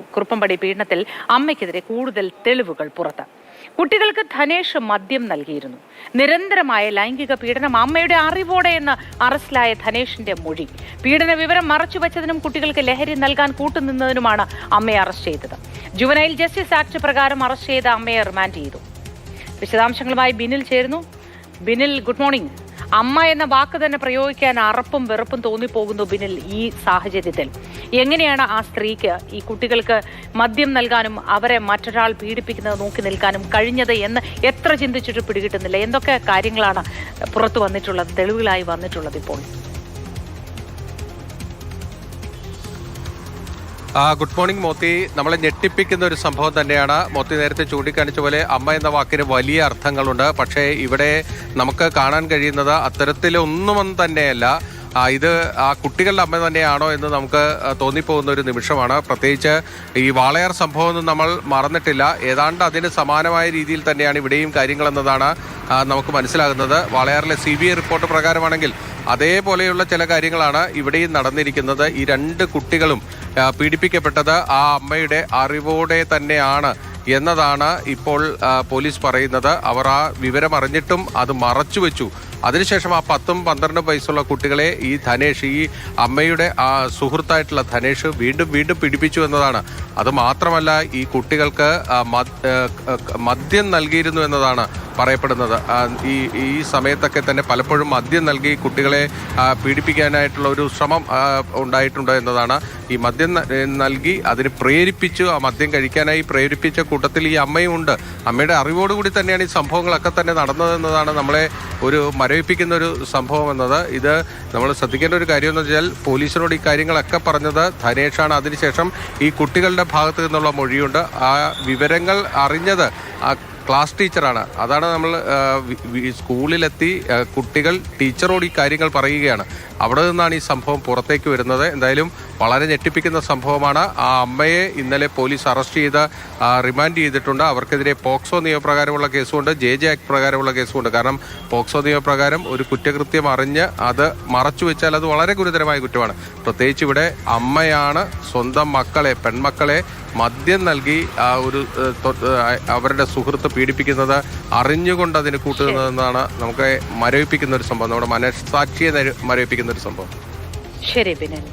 കുറുപ്പമ്പടി പീഡനത്തിൽ അമ്മയ്ക്കെതിരെ കൂടുതൽ തെളിവുകൾ പുറത്ത്. കുട്ടികൾക്ക് ധനേഷ് മദ്യം നൽകിയിരുന്നു. നിരന്തരമായ ലൈംഗിക പീഡനം അമ്മയുടെ അറിവോടെ എന്ന് അറസ്റ്റിലായ ധനേഷിന്റെ മൊഴി. പീഡന വിവരം മറച്ചുവെച്ചതിനും കുട്ടികൾക്ക് ലഹരി നൽകാൻ കൂട്ടുനിന്നതിനുമാണ് അമ്മയെ അറസ്റ്റ് ചെയ്തത്. ജുവനൈൽ ജസ്റ്റിസ് ആക്ട് പ്രകാരം അറസ്റ്റ് ചെയ്ത അമ്മയെ റിമാൻഡ് ചെയ്തു. വിശദാംശങ്ങളുമായി ബിനിൽ ചേരുന്നു. Binil good morning. അമ്മ എന്ന വാക്ക് തന്നെ പ്രയോഗിക്കാൻ അറപ്പും വെറുപ്പും തോന്നിപ്പോകുന്നു ബിനിൽ ഈ സാഹചര്യത്തിൽ. എങ്ങനെയാണ് ആ സ്ത്രീക്ക് ഈ കുട്ടികൾക്ക് മദ്യം നൽകാനും അവരെ മറ്റൊരാൾ പീഡിപ്പിക്കുന്നത് നോക്കി നിൽക്കാനും കഴിഞ്ഞത് എന്ന് എത്ര ചിന്തിച്ചിട്ട് പിടികിട്ടുന്നില്ല? എന്തൊക്കെ കാര്യങ്ങളാണ് പുറത്തു വന്നിട്ടുള്ളത് തെളിവുകളായി വന്നിട്ടുള്ളത് ഇപ്പോൾ? ഗുഡ് മോർണിംഗ് മോത്തി. നമ്മളെ ഞെട്ടിപ്പിക്കുന്ന ഒരു സംഭവം തന്നെയാണ്. മോത്തി നേരത്തെ ചൂണ്ടിക്കാണിച്ച പോലെ അമ്മ എന്ന വാക്കിന് വലിയ അർത്ഥങ്ങളുണ്ട്. പക്ഷേ ഇവിടെ നമുക്ക് കാണാൻ കഴിയുന്നത് അത്തരത്തിലൊന്നും തന്നെയല്ല. ഇത് ആ കുട്ടികളുടെ അമ്മ തന്നെയാണോ എന്ന് നമുക്ക് തോന്നിപ്പോകുന്ന ഒരു നിമിഷമാണ്. പ്രത്യേകിച്ച് ഈ വാളയാർ സംഭവം ഒന്നും നമ്മൾ മറന്നിട്ടില്ല. ഏതാണ്ട് അതിന് സമാനമായ രീതിയിൽ തന്നെയാണ് ഇവിടെയും കാര്യങ്ങളെന്നതാണ് നമുക്ക് മനസ്സിലാകുന്നത്. വാളയാറിലെ സി റിപ്പോർട്ട് പ്രകാരമാണെങ്കിൽ അതേപോലെയുള്ള ചില കാര്യങ്ങളാണ് ഇവിടെയും നടന്നിരിക്കുന്നത്. ഈ രണ്ട് കുട്ടികളും പീഡിപ്പിക്കപ്പെട്ടത് ആ അമ്മയുടെ അറിവോടെ തന്നെയാണ് എന്നതാണ് ഇപ്പോൾ പോലീസ് പറയുന്നത്. അവർ ആ വിവരം അറിഞ്ഞിട്ടും അത് മറച്ചു വെച്ചു അതിനുശേഷം ആ പത്തും പന്ത്രണ്ടും വയസ്സുള്ള കുട്ടികളെ ഈ ധനേഷ് ഈ അമ്മയുടെ ആ സുഹൃത്തായിട്ടുള്ള ധനേഷ് വീണ്ടും വീണ്ടും പിടിപ്പിച്ചു എന്നതാണ്. അത് മാത്രമല്ല ഈ കുട്ടികൾക്ക് മദ്യം നൽകിയിരുന്നു എന്നതാണ് പറയപ്പെടുന്നത്. ഈ ഈ സമയത്തൊക്കെ തന്നെ പലപ്പോഴും മദ്യം നൽകി കുട്ടികളെ പീഡിപ്പിക്കാനായിട്ടുള്ള ഒരു ശ്രമം ഉണ്ടായിട്ടുണ്ടോ എന്നതാണ്. ഈ മദ്യം നൽകി അതിന് പ്രേരിപ്പിച്ചു ആ മദ്യം കഴിക്കാനായി പ്രേരിപ്പിച്ച കൂട്ടത്തിൽ ഈ അമ്മയും ഉണ്ട്. അമ്മയുടെ അറിവോടുകൂടി തന്നെയാണ് ഈ സംഭവങ്ങളൊക്കെ തന്നെ നടന്നതെന്നതാണ് നമ്മളെ ഒരു മരവിപ്പിക്കുന്ന ഒരു സംഭവം എന്നത് ഇത് നമ്മൾ ശ്രദ്ധിക്കേണ്ട ഒരു കാര്യം എന്ന് വെച്ചാൽ പോലീസിനോട് ഈ കാര്യങ്ങളൊക്കെ പറഞ്ഞത് ധനേഷാണ്. അതിനുശേഷം ഈ കുട്ടികളുടെ ഭാഗത്തു നിന്നുള്ള മൊഴിയുണ്ട്. ആ വിവരങ്ങൾ അറിഞ്ഞത് ആ ക്ലാസ് ടീച്ചറാണ്. അതാണ് നമ്മൾ സ്കൂളിലെത്തി കുട്ടികൾ ടീച്ചറോട് ഈ കാര്യങ്ങൾ പറയുകയാണ്. അവിടെ നിന്നാണ് ഈ സംഭവം പുറത്തേക്ക് വരുന്നത്. എന്തായാലും വളരെ ഞെട്ടിപ്പിക്കുന്ന സംഭവമാണ്. ആ അമ്മയെ ഇന്നലെ പോലീസ് അറസ്റ്റ് ചെയ്ത് റിമാൻഡ് ചെയ്തിട്ടുണ്ട്. അവർക്കെതിരെ പോക്സോ നിയമപ്രകാരമുള്ള കേസുമുണ്ട് ജെ ജെ ആക്ട് പ്രകാരമുള്ള കേസുമുണ്ട് കാരണം പോക്സോ നിയമപ്രകാരം ഒരു കുറ്റകൃത്യം അറിഞ്ഞ് അത് മറച്ചു വെച്ചാൽ അത് വളരെ ഗുരുതരമായ കുറ്റമാണ്. പ്രത്യേകിച്ച് ഇവിടെ അമ്മയാണ് സ്വന്തം മക്കളെ പെൺമക്കളെ മദ്യം നൽകി ആ ഒരു അവരുടെ സുഹൃത്ത് പീഡിപ്പിക്കുന്നത് അറിഞ്ഞുകൊണ്ട് അതിന് കൂട്ടുന്നതെന്നാണ് നമുക്ക് മരവിപ്പിക്കുന്ന ഒരു സംഭവം. നമ്മുടെ മനസ്സാക്ഷിയെ മരവിപ്പിക്കുന്ന ഒരു സംഭവം. ശരി ബിനിൽ